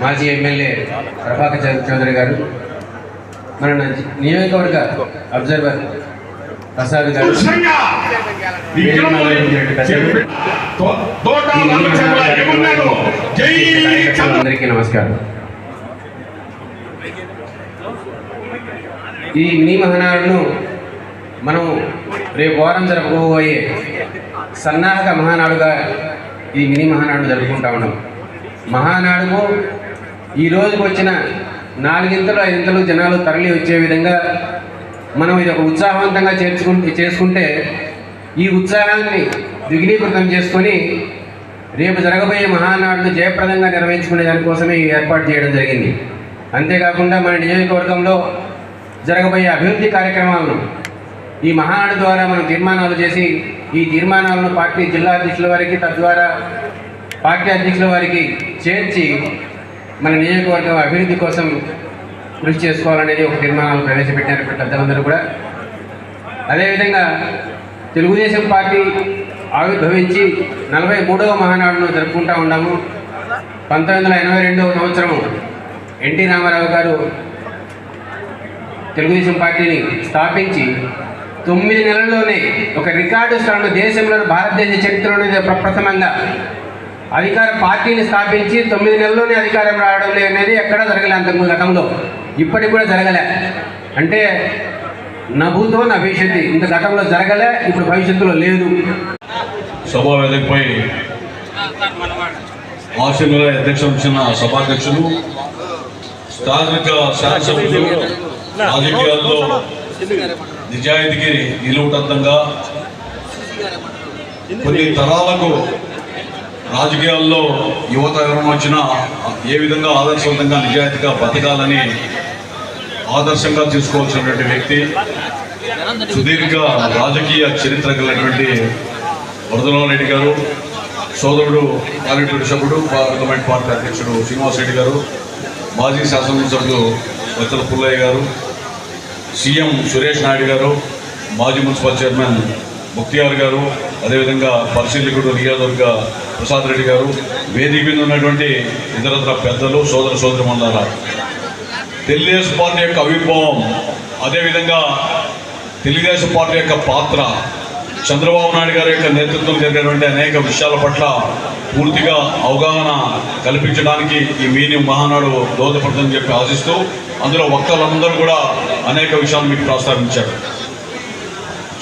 మాజీ ఎమ్మెల్యే ప్రభాకర్ చౌదరి గారు మన నియోజకవర్గ అబ్జర్వర్ ప్రసాద్ గారు. అందరికీ నమస్కారం. ఈ మినీ మహానాడును మనం రేపు వారం జరపబోయే సన్నాహక మహానాడుగా ఈ మినీ మహానాడు జరుపుకుంటా ఉన్నాం. మహానాడుకు ఈ రోజుకు వచ్చిన నాలుగింతలు ఐదింతలు జనాలు తరలి వచ్చే విధంగా మనం ఇది ఒక ఉత్సాహవంతంగా చేర్చుకుంటే చేసుకుంటే ఈ ఉత్సాహాన్ని ద్విగుణీకృతం చేసుకొని రేపు జరగబోయే మహానాడును జయప్రదంగా నిర్వహించుకునే దానికోసమే ఏర్పాటు చేయడం జరిగింది. అంతేకాకుండా మన నియోజకవర్గంలో జరగబోయే అభివృద్ధి కార్యక్రమాలను ఈ మహానాడు ద్వారా మనం తీర్మానాలు చేసి ఈ తీర్మానాలను పార్టీ జిల్లా అధ్యక్షుల వారికి తద్వారా పార్టీ అధ్యక్షుల వారికి చేర్చి మన నియోజకవర్గం అభివృద్ధి కోసం కృషి చేసుకోవాలనేది ఒక తీర్మానాలు ప్రవేశపెట్టారు పెద్దలందరూ కూడా. అదేవిధంగా తెలుగుదేశం పార్టీ ఆవిర్భవించి నలభై మూడవ మహానాడును జరుపుకుంటా ఉన్నాము. పంతొమ్మిది వందల ఎనభై రెండవ సంవత్సరము ఎన్టీ రామారావు గారు తెలుగుదేశం పార్టీని స్థాపించి తొమ్మిది నెలల్లోనే ఒక రికార్డు స్థానంలో దేశంలో భారతదేశ చరిత్రలోనే ప్రప్రథమంగా అధికార పార్టీని స్థాపించి తొమ్మిది నెలల్లోనే అధికారం రావడం లేదు అనేది ఎక్కడా జరగలే అంతకు గతంలో. ఇప్పటికి కూడా జరగలే. అంటే నభూతో నా భవిష్యత్తు ఇంత గతంలో జరగలే ఇప్పుడు భవిష్యత్తులో లేదు. సభా వేదికపై ఆశీనుల అధ్యక్షులు ఇచ్చిన సభాధ్యక్షులు స్థానిక శాసనసభ్యులు రాజకీయాల్లో నిజాయితీకి నిలువుటద్దంగా కొన్ని తరాలకు రాజకీయాల్లో యువత ఎవరైనా వచ్చినా ఏ విధంగా ఆదర్శవంతంగా నిజాయితీగా బతకాలని ఆదర్శంగా తీసుకోవాల్సినటువంటి వ్యక్తి సుదీర్ఘ రాజకీయ చరిత్ర కలిగినటువంటి వరదరావు రెడ్డి గారు సోదరుడు పార్లమెంటు సభ్యుడు పార్లమెంట్ పార్టీ అధ్యక్షుడు శ్రీనివాస్ రెడ్డి గారు మాజీ శాసనసభ్యులు వచ్చల పుల్లయ్య గారు సీఎం సురేష్ నాయుడు గారు మాజీ మున్సిపల్ చైర్మన్ ముక్తియార్ గారు అదేవిధంగా పరిశీలకుడు నియోజకవర్గ ప్రసాద్ రెడ్డి గారు వేదిక మీద ఉన్నటువంటి ఇతరత్ర పెద్దలు సోదర సోదరి తెలుగుదేశం పార్టీ యొక్క అవిర్భావం అదేవిధంగా తెలుగుదేశం పార్టీ యొక్క పాత్ర చంద్రబాబు నాయుడు గారి యొక్క నేతృత్వం జరిగినటువంటి అనేక విషయాల పట్ల పూర్తిగా అవగాహన కల్పించడానికి ఈ మీని మహానాడు దోహదపడుతుందని చెప్పి ఆశిస్తూ అందులో వక్తలందరూ కూడా అనేక విషయాలు మీకు ప్రస్తావించారు.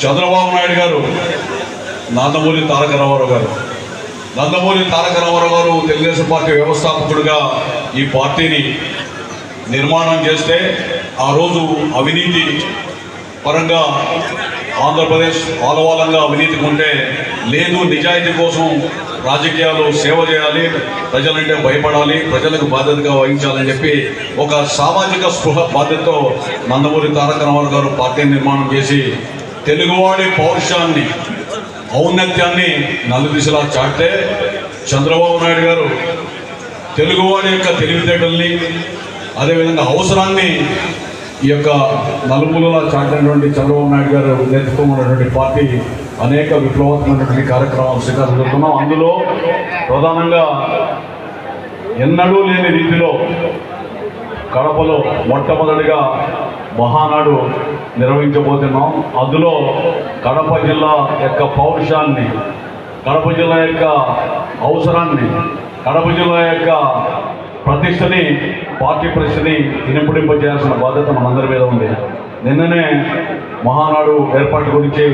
చంద్రబాబు నాయుడు గారు నందమూరి తారక రామారావు గారు. నందమూరి తారక రామారావు గారు తెలుగుదేశం పార్టీ వ్యవస్థాపకుడిగా ఈ పార్టీని నిర్మాణం చేస్తే ఆ రోజు అవినీతి పరంగా ఆంధ్రప్రదేశ్ ఆలవాలంగా అవినీతి ఉంటే లేదు నిజాయితీ కోసం రాజకీయాలు సేవ చేయాలి ప్రజలంటే భయపడాలి ప్రజలకు బాధ్యతగా వహించాలని చెప్పి ఒక సామాజిక స్పృహ బాధ్యతతో నందమూరి తారక రామారావు గారు పార్టీ నిర్మాణం చేసి తెలుగువాడి పౌరుషాన్ని ఔన్నత్యాన్ని నలుదిశలా చాటే చంద్రబాబు నాయుడు గారు తెలుగువాడి యొక్క తెలివితేటల్ని అదేవిధంగా అవసరాన్ని ఈ యొక్క నలుమూలలా చాటినటువంటి చంద్రబాబు నాయుడు గారు నేతృత్వం ఉన్నటువంటి పార్టీ అనేక విప్లవాత్మకమైనటువంటి కార్యక్రమాలు శ్రీకారం చుడుతున్నాం అందులో ప్రధానంగా ఎన్నడూ లేని రీతిలో కడపలో మొట్టమొదటిగా మహానాడు నిర్వహించబోతున్నాం. అందులో కడప జిల్లా యొక్క పౌరుషాన్ని కడప జిల్లా యొక్క అవసరాన్ని కడప జిల్లా యొక్క ప్రతిష్టని పార్టీ ప్రతిష్టని ఇనింపడింపజేయాల్సిన బాధ్యత మనందరి మీద ఉంది. నిన్ననే మహానాడు ఏర్పాటు గురించి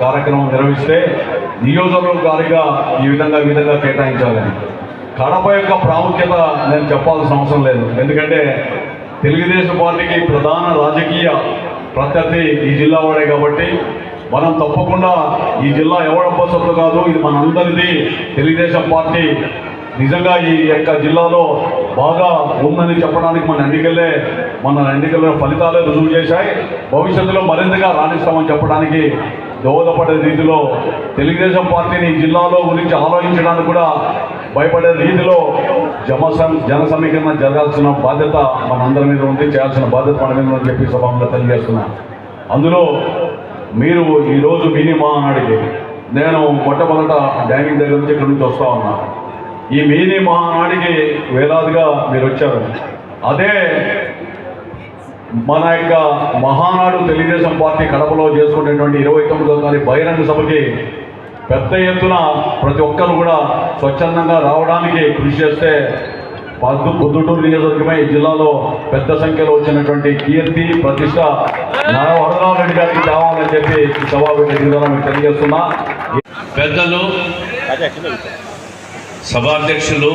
కార్యక్రమం నిర్వహిస్తే నియోజకవర్గాలుగా ఈ విధంగా ఈ విధంగా కేటాయించాలని. కడప యొక్క ప్రాముఖ్యత నేను చెప్పాల్సిన అవసరం లేదు. ఎందుకంటే తెలుగుదేశం పార్టీకి ప్రధాన రాజకీయ ప్రత్యర్థి ఈ జిల్లా వాడే కాబట్టి మనం తప్పకుండా ఈ జిల్లా ఎవడబ్బ సొత్తు కాదు ఇది మనందరిది. తెలుగుదేశం పార్టీ నిజంగా ఈ యొక్క జిల్లాలో బాగా ఉందని చెప్పడానికి మన ఎన్నికలే మన ఎన్నికల ఫలితాలే రుజువు చేశాయి. భవిష్యత్తులో మరింతగా రాణిస్తామని చెప్పడానికి దోహదపడే రీతిలో తెలుగుదేశం పార్టీని ఈ జిల్లాలో గురించి ఆలోచించడానికి కూడా భయపడే రీతిలో జమ సం- జన సమీకరణ జరగాల్సిన బాధ్యత మనందరి మీద ఉంది చేయాల్సిన బాధ్యత మన మీద ఉందని చెప్పి సభంగా తెలియజేస్తున్నా. అందులో మీరు ఈరోజు మినీ మహానాడికి నేను మొట్టమొదట డైనింగ్ దగ్గర నుంచి ఇక్కడి నుంచి వస్తా ఉన్నా. ఈ మీని మహానాడికి వేలాదిగా మీరు వచ్చారు. అదే మన యొక్క మహానాడు తెలుగుదేశం పార్టీ కడపలో చేసుకునేటువంటి ఇరవై తొమ్మిదో తారీఖు బహిరంగ సభకి పెద్ద ఎత్తున ప్రతి ఒక్కరు కూడా స్వచ్ఛందంగా రావడానికి కృషి చేస్తే పద్దు పొద్దుటూరు నియోజకవర్గమే ఈ జిల్లాలో పెద్ద సంఖ్యలో వచ్చినటువంటి కీర్తి ప్రతిష్ట నా వరదరావు రెడ్డి గారికి కావాలని చెప్పి సభాపతి ద్వారా మీకు తెలియజేస్తున్నా. పెద్దలు సభాధ్యక్షులు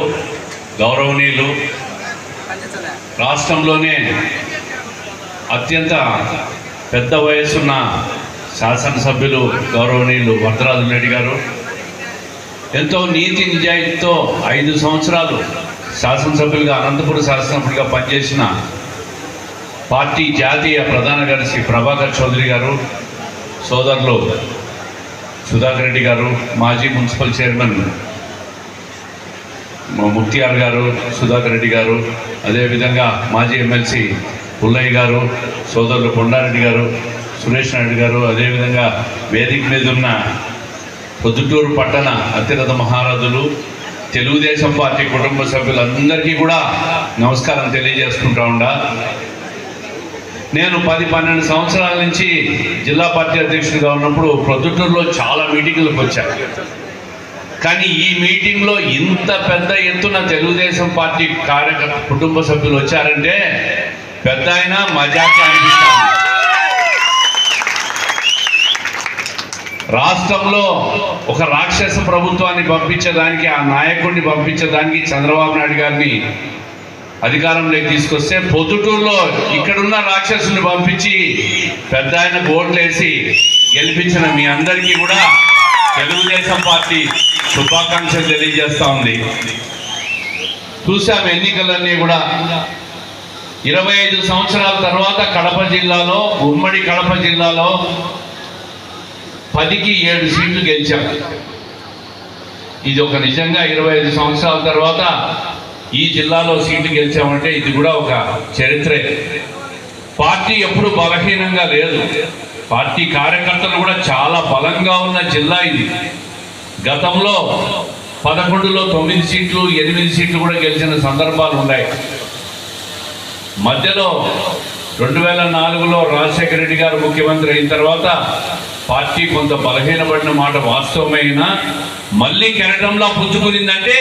గౌరవనీయులు రాష్ట్రంలోనే అత్యంత పెద్ద వయసున్న శాసనసభ్యులు గౌరవనీయులు వరదరాజు రెడ్డి గారు ఎంతో నీతి నిజాయితీతో ఐదు సంవత్సరాలు శాసనసభ్యులుగా అనంతపురం శాసనసభ్యులుగా పనిచేసిన పార్టీ జాతీయ ప్రధాన కార్యదర్శి ప్రభాకర్ చౌదరి గారు సోదరులు సుధాకర్ రెడ్డి గారు మాజీ మున్సిపల్ చైర్మన్ ముక్తియార్ గారు సుధాకర్ రెడ్డి గారు అదేవిధంగా మాజీ ఎమ్మెల్సీ పుల్లయ్య గారు సోదరులు కొండారెడ్డి గారు సురేష్ నాయుడు గారు అదేవిధంగా వేదిక మీద ఉన్న పొద్దుటూరు పట్టణ అతిరథ మహారాజులు తెలుగుదేశం పార్టీ కుటుంబ సభ్యులందరికీ కూడా నమస్కారం తెలియజేసుకుంటా ఉండా. నేను పది పన్నెండు సంవత్సరాల నుంచి జిల్లా పార్టీ అధ్యక్షుడిగా ఉన్నప్పుడు ప్రొద్దుటూరులో చాలా మీటింగులకు వచ్చాను కానీ ఈ మీటింగ్లో ఇంత పెద్ద ఎత్తున తెలుగుదేశం పార్టీ కార్యకర్త కుటుంబ సభ్యులు వచ్చారంటే పెద్ద ఆయన మజాకే అనిపిస్తాను రాష్ట్రంలో ఒక రాక్షస ప్రభుత్వాన్ని పంపించడానికి ఆ నాయకుడిని పంపించడానికి చంద్రబాబు నాయుడు గారిని అధికారంలోకి తీసుకొస్తే పొద్దుటూరులో ఇక్కడున్న రాక్షసుని పంపించి పెద్ద ఆయన ఓట్లేసి గెలిపించిన మీ అందరికీ కూడా తెలుగుదేశం పార్టీ శుభాకాంక్షలు తెలియజేస్తా ఉంది. చూసాం ఎన్నికలన్నీ కూడా ఇరవై ఐదు సంవత్సరాల తర్వాత కడప జిల్లాలో ఉమ్మడి కడప జిల్లాలో పదికి ఏడు సీట్లు గెలిచాం. ఇది ఒక నిజంగా ఇరవై ఐదు సంవత్సరాల తర్వాత ఈ జిల్లాలో సీట్లు గెలిచామంటే ఇది కూడా ఒక చరిత్రే. పార్టీ ఎప్పుడు బలహీనంగా లేదు. పార్టీ కార్యకర్తలు కూడా చాలా బలంగా ఉన్న జిల్లా ఇది. గతంలో పదకొండులో తొమ్మిది సీట్లు ఎనిమిది సీట్లు కూడా గెలిచిన సందర్భాలు ఉన్నాయి. మధ్యలో రెండు వేల నాలుగులో రాజశేఖర రెడ్డి గారు ముఖ్యమంత్రి అయిన తర్వాత పార్టీ కొంత బలహీనపడిన మాట వాస్తవమైనా? మళ్ళీ కెనడంలో పుచ్చుకునిందంటే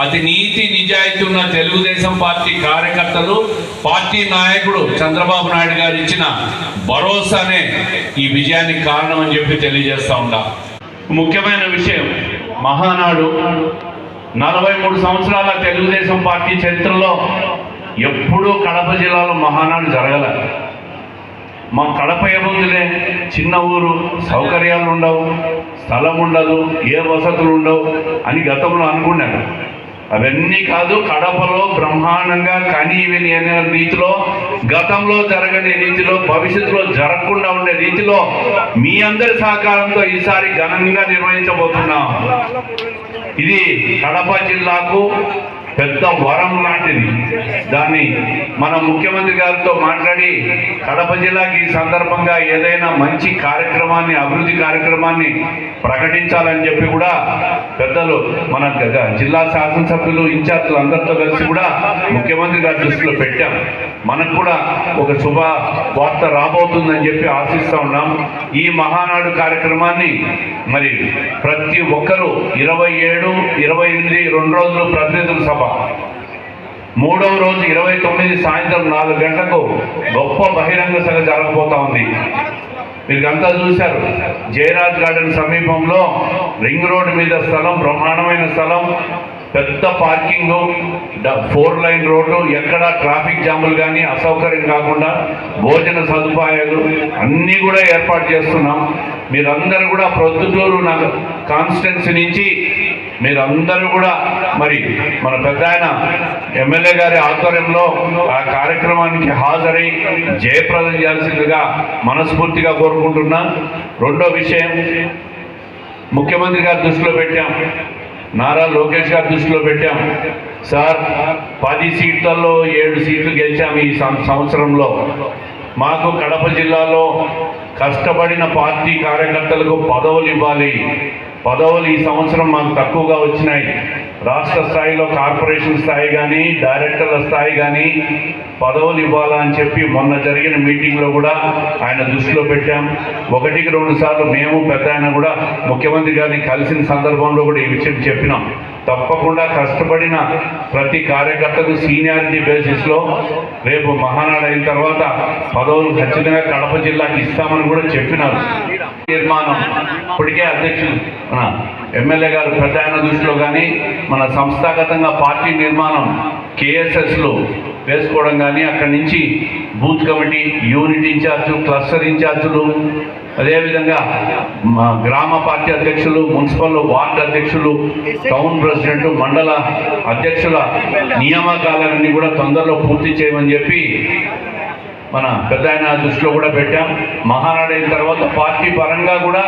అది నీతి నిజాయితీ ఉన్న తెలుగుదేశం పార్టీ కార్యకర్తలు పార్టీ నాయకుడు చంద్రబాబు నాయుడు గారు ఇచ్చిన భరోసానే ఈ విజయానికి కారణం అని చెప్పి తెలియజేస్తా ఉంటా ముఖ్యమైన విషయం మహానాడు నలభై మూడు సంవత్సరాల తెలుగుదేశం పార్టీ చరిత్రలో ఎప్పుడూ కడప జిల్లాలో మహానాడు జరగల. మా కడప ఏముందిలే? చిన్న ఊరు సౌకర్యాలు ఉండవు స్థలం ఉండదు ఏ వసతులు ఉండవు అని గతంలో అనుకున్నాను. అవన్నీ కాదు కడపలో బ్రహ్మాండంగా కని అనే రీతిలో గతంలో జరగని రీతిలో భవిష్యత్తులో జరగకుండా ఉండే రీతిలో మీ అందరి సహకారంతో ఈసారి ఘనంగా నిర్వహించబోతున్నాం. ఇది కడప జిల్లాకు పెద్ద వరం లాంటిది. దాన్ని మన ముఖ్యమంత్రి గారితో మాట్లాడి కడప జిల్లాకి ఈ సందర్భంగా ఏదైనా మంచి కార్యక్రమాన్ని అభివృద్ధి కార్యక్రమాన్ని ప్రకటించాలని చెప్పి కూడా పెద్దలు మన జిల్లా శాసనసభ్యులు ఇన్ఛార్జీలు అందరితో కలిసి కూడా ముఖ్యమంత్రి గారి దృష్టిలో పెట్టాం. మనకు కూడా ఒక శుభ వార్త రాబోతుందని చెప్పి ఆశిస్తూ ఉన్నాం. ఈ మహానాడు కార్యక్రమాన్ని మరి ప్రతి ఒక్కరూ ఇరవై ఏడు ఇరవై ఎనిమిది రెండు రోజులు ప్రతినిధులు సభ మూడవ రోజు ఇరవై తొమ్మిది సాయంత్రం నాలుగు గంటలకు గొప్ప బహిరంగ సభ జరగబోతా ఉంది. మీరు అంతా చూశారు జయరాజ్ గార్డెన్ సమీపంలో రింగ్ రోడ్ మీద స్థలం బ్రహ్మాండమైన స్థలం పెద్ద పార్కింగ్ ఫోర్ లైన్ రోడ్డు ఎక్కడ ట్రాఫిక్ జాములు కానీ అసౌకర్యం కాకుండా భోజన సదుపాయాలు అన్నీ కూడా ఏర్పాటు చేస్తున్నాం. మీరందరూ కూడా ప్రొద్దుటూరు నాకు కాన్స్టిట్యున్సీ నుంచి మీరందరూ కూడా మరి మన పెద్ద ఆయన ఎమ్మెల్యే గారి ఆధ్వర్యంలో ఆ కార్యక్రమానికి హాజరై జయప్రదం చేయాల్సిందిగా మనస్ఫూర్తిగా కోరుకుంటున్నా. రెండో విషయం ముఖ్యమంత్రి గారి దృష్టిలో పెట్టాం. నారా లోకేష్ గారి దృష్టిలో పెట్టాం. సార్ పది సీట్లలో ఏడు సీట్లు గెలిచాం ఈ సం- సంవత్సరంలో. మాకు కడప జిల్లాలో కష్టపడిన పార్టీ కార్యకర్తలకు పదవులు ఇవ్వాలి. పదవులు ఈ సంవత్సరం మాకు తక్కువగా వచ్చినాయి. రాష్ట్ర స్థాయిలో కార్పొరేషన్ స్థాయి కానీ డైరెక్టర్ల స్థాయి కానీ పదవులు ఇవ్వాలని చెప్పి మొన్న జరిగిన మీటింగ్లో కూడా ఆయన దృష్టిలో పెట్టాం. ఒకటికి రెండు సార్లు మేము పెద్ద ఆయన కూడా ముఖ్యమంత్రి గారిని కలిసిన సందర్భంలో కూడా ఈ విషయం చెప్పినాం. తప్పకుండా కష్టపడిన ప్రతి కార్యకర్తకు సీనియారిటీ బేసిస్లో రేపు మహానాడు అయిన తర్వాత పదవులు ఖచ్చితంగా కడప జిల్లాకి ఇస్తామని కూడా చెప్పినారు. తీర్మానం. ఇప్పటికే అధ్యక్షులు ఎమ్మెల్యే గారు ప్రధాన దృష్టిలో కానీ మన సంస్థాగతంగా పార్టీ నిర్మాణం కేఎస్ఎస్లో వేసుకోవడం కానీ అక్కడి నుంచి booth committee unit incharge cluster ఇన్ఛార్జులు అదేవిధంగా మా గ్రామ పార్టీ అధ్యక్షులు మున్సిపల్ వార్డు అధ్యక్షులు టౌన్ ప్రెసిడెంట్ మండల అధ్యక్షుల నియామకాలన్నీ కూడా తొందరలో పూర్తి చేయమని చెప్పి మన పెద్ద ఆయన దృష్టిలో కూడా పెట్టాం. మహానాడు అయిన తర్వాత పార్టీ పరంగా కూడా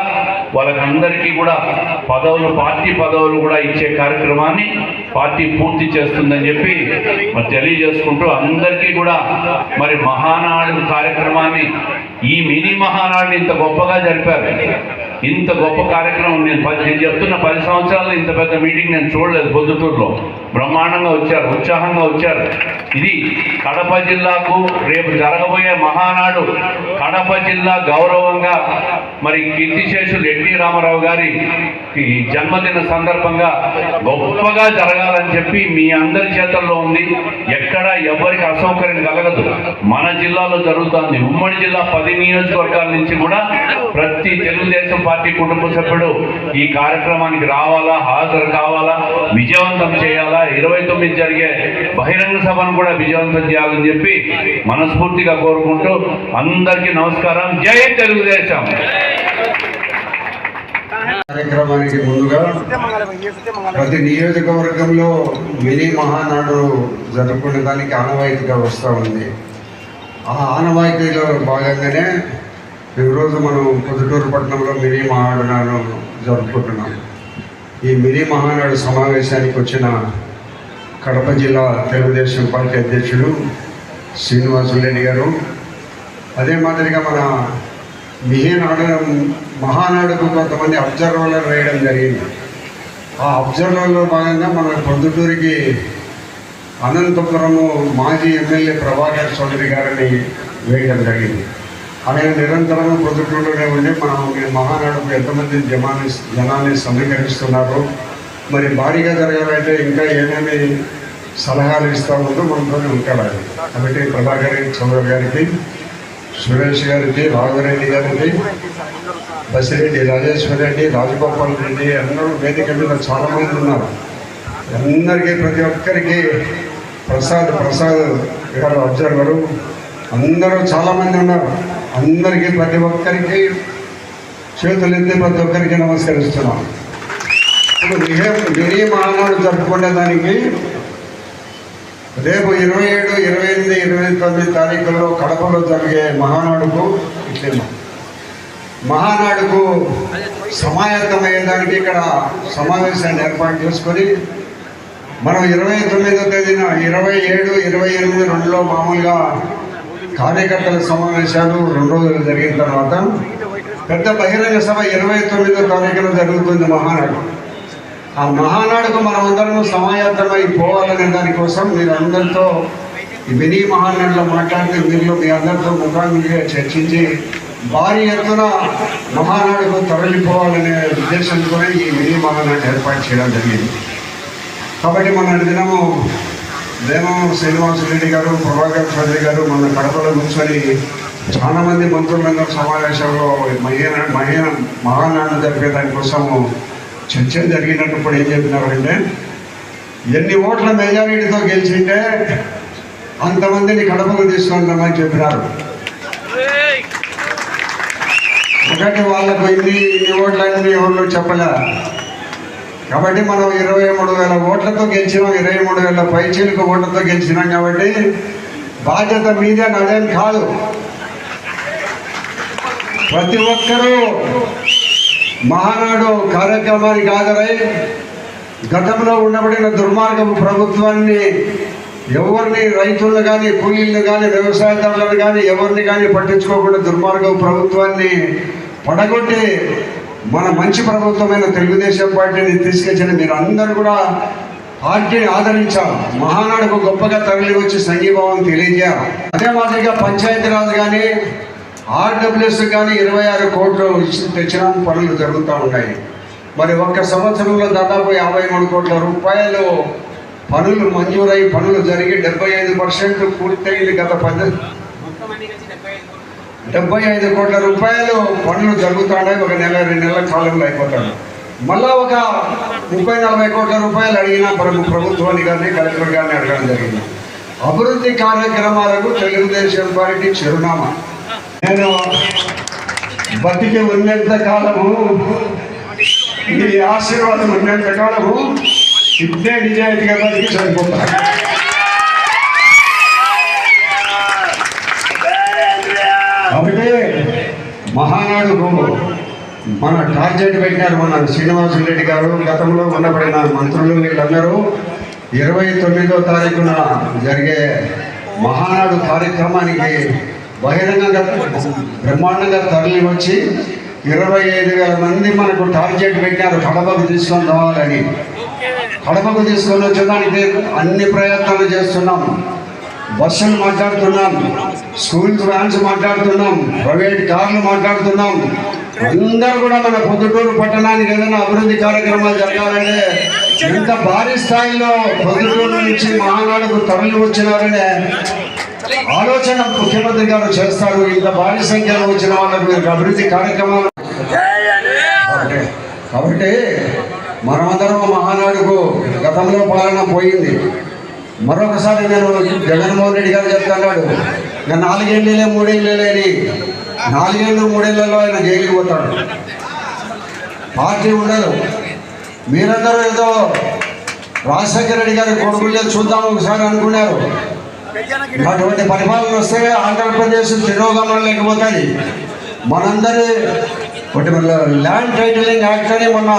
వాళ్ళకందరికీ కూడా పదవులు పార్టీ పదవులు కూడా ఇచ్చే కార్యక్రమాన్ని పార్టీ పూర్తి చేస్తుందని చెప్పి మరి తెలియజేసుకుంటూ అందరికీ కూడా మరి మహానాడు కార్యక్రమాన్ని ఈ మినీ మహానాడుని ఇంత గొప్పగా జరిపారు. ఇంత గొప్ప కార్యక్రమం నేను పది నేను చెప్తున్న పది సంవత్సరాలు ఇంత పెద్ద మీటింగ్ నేను చూడలేదు పొద్దుటూరులో. బ్రహ్మాండంగా వచ్చారు ఉత్సాహంగా వచ్చారు. ఇది కడప జిల్లాకు రేపు జరగబోయే మహానాడు. కడప జిల్లా గౌరవంగా మరి కీర్తిశేషులు ఎన్టీ రామారావు గారి ఈ జన్మదిన సందర్భంగా గొప్పగా జరగాలని చెప్పి మీ అందరి చేతల్లో ఉంది. ఎక్కడ ఎవరికి అసౌకర్యం కలగదు. మన జిల్లాలో జరుగుతుంది. ఉమ్మడి జిల్లా పది నియోజకవర్గాల నుంచి కూడా ప్రతి తెలుగుదేశం పార్టీ కుటుంబ సభ్యుడు ఈ కార్యక్రమానికి రావాలా హాజరు కావాలా విజయవంతం చేయాలా ఇరవై తొమ్మిది జరిగే బహిరంగ సభను కూడా విజయవంతం చేయాలని చెప్పి మనస్ఫూర్తిగా కోరుకుంటూ అందరికీ నమస్కారం. జై తెలుగుదేశం. కార్యక్రమానికి ముందుగా ప్రతి నియోజకవర్గంలో మినీ మహానాడు జరుపుకునే దానికి ఆనవాయితీగా వస్తూ ఉంది. ఆ ఆనవాయితీలో భాగంగానే ఈరోజు మనం పొద్దుటూరు పట్టణంలో మినీ మహానాడు జరుపుకుంటున్నాం. ఈ మినీ మహానాడు సమావేశానికి వచ్చిన కడప జిల్లా తెలుగుదేశం పార్టీ అధ్యక్షుడు శ్రీనివాసులరెడ్డి గారు. అదే మాదిరిగా మన మిహేనాడు మహానాడుకు కొంతమంది అబ్జర్వర్లు వేయడం జరిగింది. ఆ అబ్జర్వర్లో భాగంగా మన పొద్దుటూరికి అనంతపురము మాజీ ఎమ్మెల్యే ప్రభాకర్ చౌదరి గారిని వేయడం జరిగింది. ఆయన నిరంతరం పొద్దుటూరులోనే ఉండి మనం మహానాడుకు ఎంతమంది జమాని జనాన్ని సమీకరిస్తున్నారు మరి భారీగా జరగాలంటే ఇంకా ఏమేమి సలహాలు ఇస్తా ఉందో మనతోనే ఉంటాడు కాబట్టి ప్రభాకర్ చౌదరి గారికి సురేష్ గారికి రాఘవరెడ్డి గారికి బసిరెడ్డి రాజేశ్వర రెడ్డి రాజగోపాల్ రెడ్డి అందరూ వేదిక మీద చాలామంది ఉన్నారు. అందరికీ ప్రతి ఒక్కరికి ప్రసాద్ ప్రసాద్ గారు అబ్జర్వరు అందరూ చాలామంది ఉన్నారు. అందరికీ ప్రతి ఒక్కరికి చేతులు ఎత్తి ప్రతి ఒక్కరికి నమస్కరిస్తున్నాం. ఇప్పుడు మహానాడు జరుపుకునే దానికి రేపు ఇరవై ఏడు ఇరవై ఎనిమిది ఇరవై తొమ్మిది తారీఖుల్లో కడపలో జరిగే మహానాడుకు ఇట్లేమా మహానాడుకు సమాయత్తమయ్యేదానికి ఇక్కడ సమావేశాన్ని ఏర్పాటు చేసుకొని మనం ఇరవై తొమ్మిదో తేదీన ఇరవై ఏడు ఇరవై ఎనిమిది రెండులో మామూలుగా కార్యకర్తల సమావేశాలు రెండు రోజులు జరిగిన తర్వాత పెద్ద బహిరంగ సభ ఇరవై తొమ్మిదో తారీఖున జరుగుతుంది మహానాడు. ఆ మహానాడుకు మనం అందరం సమాయత్తమై పోవాలనే దానికోసం మీరు అందరితో ఈ మినీ మహానాడులో మాట్లాడితే మీరు మీ అందరితో ముఖాముఖిగా చర్చించి భారీ ఎత్తున మహానాడుకు తరలిపోవాలనే ఉద్దేశంతో ఈ మినీ మహానాడు ఏర్పాటు చేయడం జరిగింది. కాబట్టి మన దినము దేమం శ్రీనివాసరెడ్డి గారు ప్రభాకర్ చౌదరి గారు మన కడపలో కూర్చొని చాలా మంది మంత్రులందరూ సమావేశంలో మహేన మహేన మహానాడు జరిపే దానికోసము చర్చలు జరిగినప్పుడు ఏం చెప్పినారంటే ఎన్ని ఓట్ల మెజారిటీతో గెలిచింటే అంతమందిని కడపకు తీసుకుందామని చెప్పినారు. ఒకటి వాళ్ళకు ఇన్ని ఇన్ని ఓట్లన్నీ ఎవరు చెప్పలే. కాబట్టి మనం ఇరవై మూడు వేల ఓట్లతో గెలిచినాం ఇరవై మూడు వేల పైచీలకు ఓట్లతో గెలిచినాం కాబట్టి బాధ్యత మీదే నాదేం కాదు. ప్రతి ఒక్కరూ మహానాడు కార్యక్రమానికి హాజరై గతంలో ఉండబడిన దుర్మార్గపు ప్రభుత్వాన్ని ఎవరిని రైతులను కానీ కూలీలను కానీ వ్యవసాయదారులను కానీ ఎవరిని కానీ పట్టించుకోకుండా దుర్మార్గం ప్రభుత్వాన్ని పడగొట్టి మన మంచి ప్రభుత్వమైన తెలుగుదేశం పార్టీని తీసుకొచ్చిన మీరు అందరూ కూడా పార్టీని ఆదరించాం మహానాడుకు గొప్పగా తరలి వచ్చి సంఘీభావం తెలియజేయాలి. అదే మాదిరిగా పంచాయతీరాజ్ కానీ ఆర్డబ్ల్యూఎస్ కానీ ఇరవై ఆరు కోట్లు ఇచ్చి తెచ్చిన పనులు జరుగుతూ ఉన్నాయి. మరి ఒక్క సంవత్సరంలో దాదాపు యాభై మూడు కోట్ల రూపాయలు పనులు మంజూరై పనులు జరిగి డెబ్బై ఐదు పర్సెంట్ పూర్తయింది గత పది డెబ్బై ఐదు కోట్ల రూపాయలు పనులు జరుగుతున్నాయి ఒక నెల రెండు నెలల కాలంలో అయిపోతాడు మళ్ళా ఒక ముప్పై నలభై కోట్ల రూపాయలు అడిగిన ప్రభు ప్రభుత్వాన్ని కానీ కలెక్టర్ గారిని అడగడం జరిగింది. అభివృద్ధి కార్యక్రమాలకు తెలుగుదేశం పార్టీ చిరునామా. నేను బతికి ఉన్నంత కాలము ఈ ఆశీర్వాదం ఉన్నంత కాలము ఇద్దే నిజాయితీగా బతికి సరిపోతాను. మహానాడు మహానాడుకు మన టార్గెట్ పెట్టినారు మన శ్రీనివాస రెడ్డి గారు. గతంలో ఉన్నప్పుడైన మంత్రులు వీళ్ళందరూ ఇరవై తొమ్మిదో తారీఖున జరిగే మహానాడు కార్యక్రమానికి బహిరంగంగా బ్రహ్మాండంగా తరలి వచ్చి ఇరవై ఐదు వేల మంది మనకు టార్గెట్ పెట్టారు కడపకు తీసుకొని రావాలని కడపకు తీసుకొని వచ్చేదానికి అన్ని ప్రయత్నాలు చేస్తున్నాం. బస్సులు మాట్లాడుతున్నాం స్కూల్ వ్యాన్స్ మాట్లాడుతున్నాం ప్రైవేట్ కార్లు మాట్లాడుతున్నాం. అందరూ కూడా మన పొద్దుటూరు పట్టణానికి ఏదైనా అభివృద్ధి కార్యక్రమాలు జరగాలంటే ఎంత భారీ స్థాయిలో పొద్దుటూరు నుంచి మహానాడుకు తరలి వచ్చినారనే ఆలోచన ముఖ్యమంత్రి గారు చేస్తారు. ఇంత భారీ సంఖ్యలో వచ్చిన వాళ్ళకు వీరికి అభివృద్ధి కార్యక్రమాలు కాబట్టి మనమందరం మహానాడుకు గతంలో పాలన పోయింది. మరొకసారి నేను జగన్మోహన్ రెడ్డి గారు చెప్తున్నాడు ఇంకా నాలుగేళ్ళే మూడేళ్ళే అని నాలుగేళ్ళు మూడేళ్ళలో ఆయన జైలుకి పోతాడు. పార్టీ ఉండదు. మీరందరూ ఏదో రాజశేఖర రెడ్డి గారి కొడుకులే చూద్దాం ఒకసారి అనుకున్నారు. అటువంటి పరిపాలన వస్తే ఆంధ్రప్రదేశ్ తిరోగమనం లేకపోతుంది మనందరి ఒకటి మన ల్యాండ్ టైటిలింగ్ యాక్ట్ అని మొన్న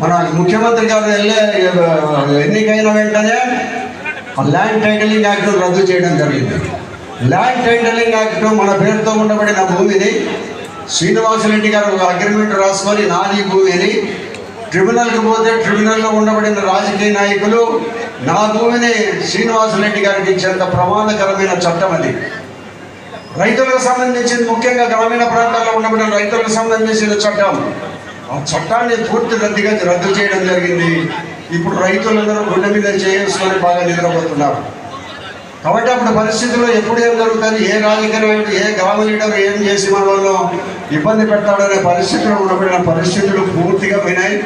మన ముఖ్యమంత్రి గారు వెళ్ళే ఎన్నికైన వెంటనే ఆ ల్యాండ్ టైటిలింగ్ యాక్ట్ రద్దు చేయడం జరిగింది. ల్యాండ్ టైటిలింగ్ యాక్ట్ మన పేరుతో ఉండబడిన భూమిని శ్రీనివాసరెడ్డి గారు ఒక అగ్రిమెంట్ రాసుకొని నాది భూమిని ట్రిబ్యునల్కి పోతే ట్రిబ్యునల్లో ఉండబడిన రాజకీయ నాయకులు నా భూమిని శ్రీనివాసరెడ్డి గారికి ఇచ్చేంత ప్రమాదకరమైన చట్టం అది. రైతులకు సంబంధించింది ముఖ్యంగా గ్రామీణ ప్రాంతాల్లో ఉండబడిన రైతులకు సంబంధించిన చట్టం. ఆ చట్టాన్ని పూర్తి రద్దీగా రద్దు చేయడం జరిగింది. ఇప్పుడు రైతులందరూ గుండె మీద చేసుకొని బాగా నిద్రపోతున్నారు. కాబట్టి అప్పుడు పరిస్థితుల్లో ఎప్పుడు ఏం జరుగుతుంది? ఏ రాజకీయ ఏ గ్రామ లీడర్ ఏం చేసి మనలో ఇబ్బంది పెడతాడనే పరిస్థితులు ఉండబడిన పరిస్థితులు పూర్తిగా పోయినాయి.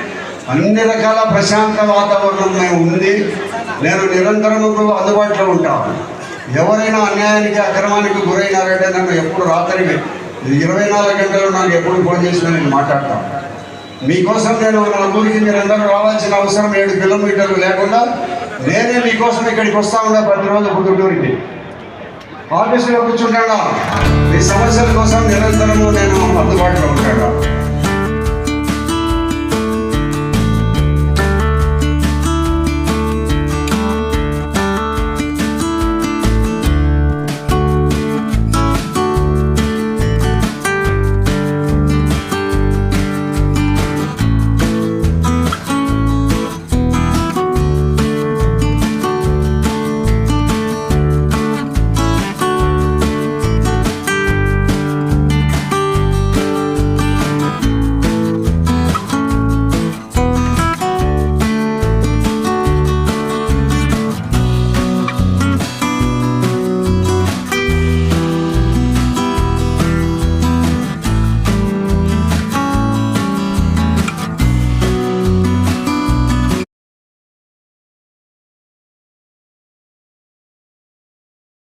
అన్ని రకాల ప్రశాంత వాతావరణం మేము ఉంది. నేను నిరంతరం అందుబాటులో ఉంటాను ఎవరైనా అన్యాయానికి అక్రమానికి గురైనారంటే నన్ను ఎప్పుడు రాత్రి ఇరవై నాలుగు గంటలు నాకు ఎప్పుడు ఫోన్ చేసినా నేను మాట్లాడతాను మీకోసం నేను నలుగురికి ఊరికి మీరందరూ రావాల్సిన అవసరం ఏడు కిలోమీటర్లు లేకుండా నేనే మీకోసం ఇక్కడికి వస్తా ఉన్నా ప్రతిరోజు పొద్దుటూరికి ఆఫీసులో కూర్చుంటాడా మీ సమస్యల కోసం నిరంతరము నేను అందుబాటులో ఉంటాను?